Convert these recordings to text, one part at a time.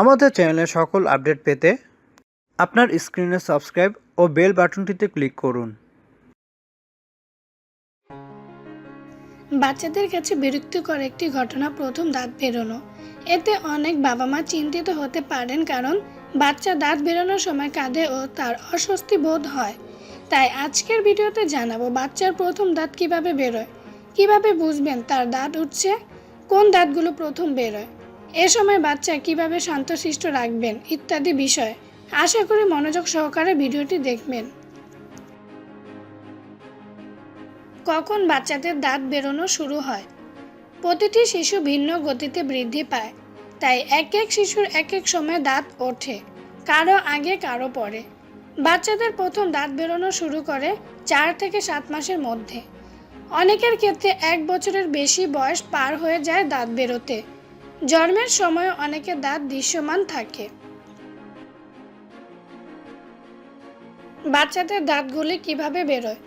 আমাদের চ্যানেলের সকল আপডেট পেতে আপনার স্ক্রিনে সাবস্ক্রাইব ও বেল বাটনটিতে ক্লিক করুন। বাচ্চাদের কাছে বিরক্তিকর একটি ঘটনা প্রথম দাঁত বেরোনো এতে অনেক বাবা মা চিন্তিত হতে পারেন কারণ বাচ্চা দাঁত বেরোনোর সময় কাঁদে ও তার অস্বস্তি বোধ হয়। তাই আজকের ভিডিওতে জানাব বাচ্চার প্রথম দাঁত কীভাবে বেরোয়, কীভাবে বুঝবেন তার দাঁত উঠছে, কোন দাঁতগুলো প্রথম বেরোয়। এ সময় বাচ্চা কীভাবে শান্তশিষ্ট রাখবেন ইত্যাদি বিষয়। আশা করি মনোযোগ সহকারে ভিডিওটি দেখবেন। কখন বাচ্চাদের দাঁত বেরোনো শুরু হয়? প্রতিটি শিশু ভিন্ন গতিতে বৃদ্ধি পায়, তাই এক এক শিশুর এক এক সময় দাঁত ওঠে, কারও আগে কারও পরে। বাচ্চাদের প্রথম দাঁত বেরোনো শুরু করে চার থেকে সাত মাসের মধ্যে। অনেকের ক্ষেত্রে এক বছরের বেশি বয়স পার হয়ে যায় দাঁত বেরোতে। জন্মের সময় অনেকের দাঁত দৃশ্যমান থাকে। বাচ্চাদের দাঁতগুলি কীভাবে বেরোয়?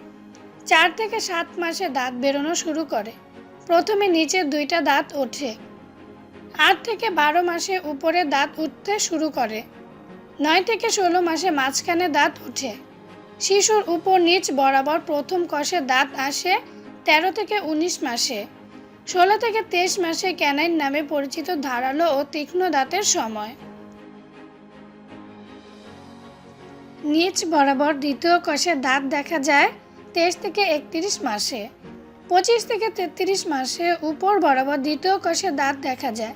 চার থেকে সাত মাসে দাঁত বেরোনো শুরু করে। প্রথমে নিচের দুইটা দাঁত ওঠে। আট থেকে বারো মাসে উপরে দাঁত উঠতে শুরু করে। নয় থেকে ষোলো মাসে মাঝখানে দাঁত উঠে শিশুর উপর নিচ বরাবর প্রথম কষে দাঁত আসে তেরো থেকে উনিশ মাসে। ষোলো থেকে তেইশ মাসে ক্যানাইন নামে পরিচিত ধারালো ও তীক্ষ্ণ দাঁতের সময়। নিচ বরাবর দ্বিতীয় কষে দাঁত দেখা যায় তেইশ থেকে একত্রিশ মাসে। পঁচিশ থেকে তেত্রিশ মাসে উপর বরাবর দ্বিতীয় কষে দাঁত দেখা যায়।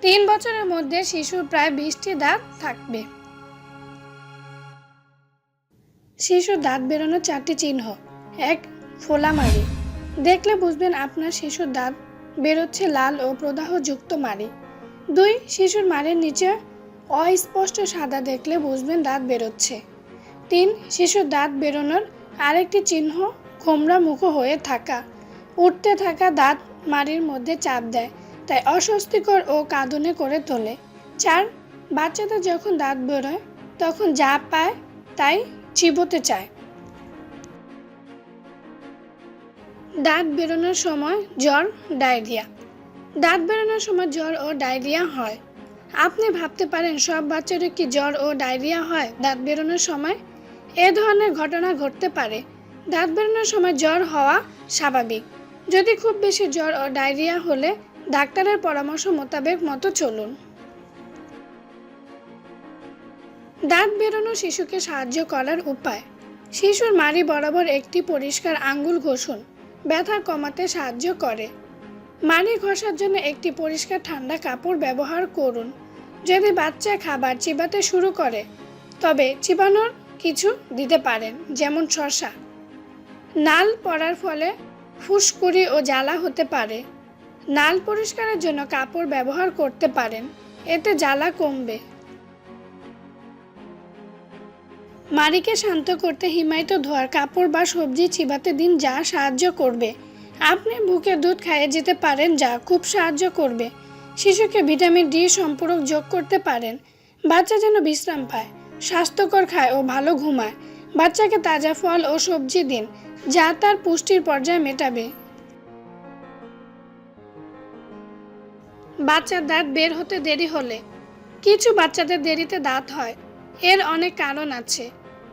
তিন বছরের মধ্যে শিশুর প্রায় বিশটি দাঁত থাকবে। শিশুর দাঁত বেরোনোর চারটি চিহ্ন। এক, ফোলামারি। দেখলে বুঝবেন আপনার শিশুর দাঁত বেরোচ্ছে লাল ও প্রদাহযুক্ত মারি। দুই শিশুর মারের নিচে অস্পষ্ট সাদা দেখলে বুঝবেন দাঁত বেরোচ্ছে। তিন শিশুর দাঁত বেরোনোর আরেকটি চিহ্ন খোমরা মুখ হয়ে থাকা। উঠতে থাকা দাঁত মাড়ির মধ্যে চাপ দেয়, তাই অস্বস্তিকর ও কাঁদনে করে তোলে। চার, বাচ্চাদের যখন দাঁত বেরোয়, তখন যা পায় তাই চিবোতে চায়। দাঁত বেরোনোর সময় জ্বর, ডায়রিয়া। দাঁত বেরোনোর সময় জ্বর ও ডায়রিয়া হয়। আপনি ভাবতে পারেন, সব বাচ্চাদের কি জ্বর ও ডায়রিয়া হয় দাঁত বেরোনোর সময়? এ ধরনের ঘটনা ঘটতে পারে। দাঁত বেরোনোর সময় জ্বর হওয়া স্বাভাবিক। যদি খুব বেশি জ্বর ও ডায়রিয়া হলে ডাক্তারের পরামর্শ মোতাবেক মতো চলুন। দাঁত বেরোনো শিশুকে সাহায্য করার উপায়। শিশুর মাড়ি বরাবর একটি পরিষ্কার আঙ্গুল ঘষুন। ব্যথা কমাতে সাহায্য করে। মাড়ি ঘষার জন্য একটি পরিষ্কার ঠান্ডা কাপড় ব্যবহার করুন। যদি বাচ্চা খাবার চিবাতে শুরু করে, তবে চিবানোর কিছু দিতে পারেন, যেমন শশা নাল পড়ার ফলে ফুসকুড়ি ও জ্বালা হতে পারে। নাল পরিষ্কারের জন্য কাপড় ব্যবহার করতে পারেন, এতে জ্বালা কমবে। মারিকে শান্ত করতে হিমায়িত ধোয়ার কাপড় বা সবজি চিবাতে দিন যা সাহায্য করবে। আপনি বুকে দুধ খাইয়ে যেতে পারেন যা খুব সাহায্য করবে। শিশুকে ভিটামিন ডি সম্পূরক যোগ করতে পারেন। বাচ্চা যেন বিশ্রাম পায়, স্বাস্থ্যকর খায় ও ভালো ঘুমায়। বাচ্চাকে তাজা ফল ও সবজি দিন, যা তার পুষ্টির পর্যায়ে মেটাবে। বাচ্চার দাঁত বের হতে দেরি হলে, কিছু বাচ্চাদের দেরিতে দাঁত হয়। এর অনেক কারণ আছে।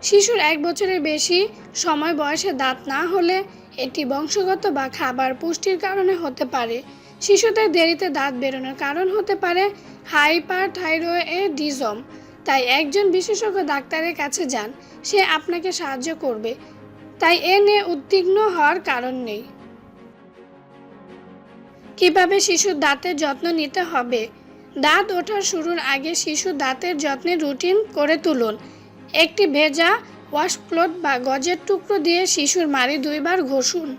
শিশুর এক বছরের বেশি সময় বয়সে দাঁত না হলে এটি বংশগত বা খাবার পুষ্টির কারণে হতে পারে। শিশুদের দেরিতে দাঁত বেরোনোর কারণ হতে পারে হাইপার থাইরয়েডিজম তাই একজন বিশেষজ্ঞ ডাক্তারের কাছে যান, সে আপনাকে সাহায্য করবে। তাই এ নিয়ে উদ্বিগ্ন হওয়ার কারণ নেই। কীভাবে শিশুর দাঁতের যত্ন নিতে হবে? দাঁত ওঠার শুরুর আগে শিশুর দাঁতের যত্নের রুটিন করে তুলুন। একটি ভেজা ওয়াশক্লথ বা গজের টুকরো দিয়ে শিশুর মাড়ি দুইবার ঘষুন।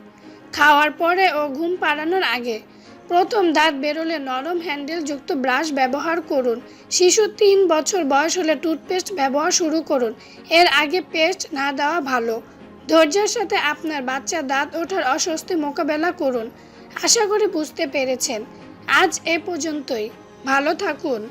খাওয়ার পরে ও ঘুম পাড়ানোর আগে প্রথম দাঁত বেরোলে নরম হ্যান্ডেলযুক্ত ব্রাশ ব্যবহার করুন। শিশু তিন বছর বয়স হলে টুথপেস্ট ব্যবহার শুরু করুন। এর আগে পেস্ট না দেওয়া ভালো। ধৈর্যের সাথে আপনার বাচ্চা দাঁত ওঠার অস্বস্তি মোকাবেলা করুন। আশা করি বুঝতে পেরেছেন। আজ এ পর্যন্তই। ভালো থাকুন।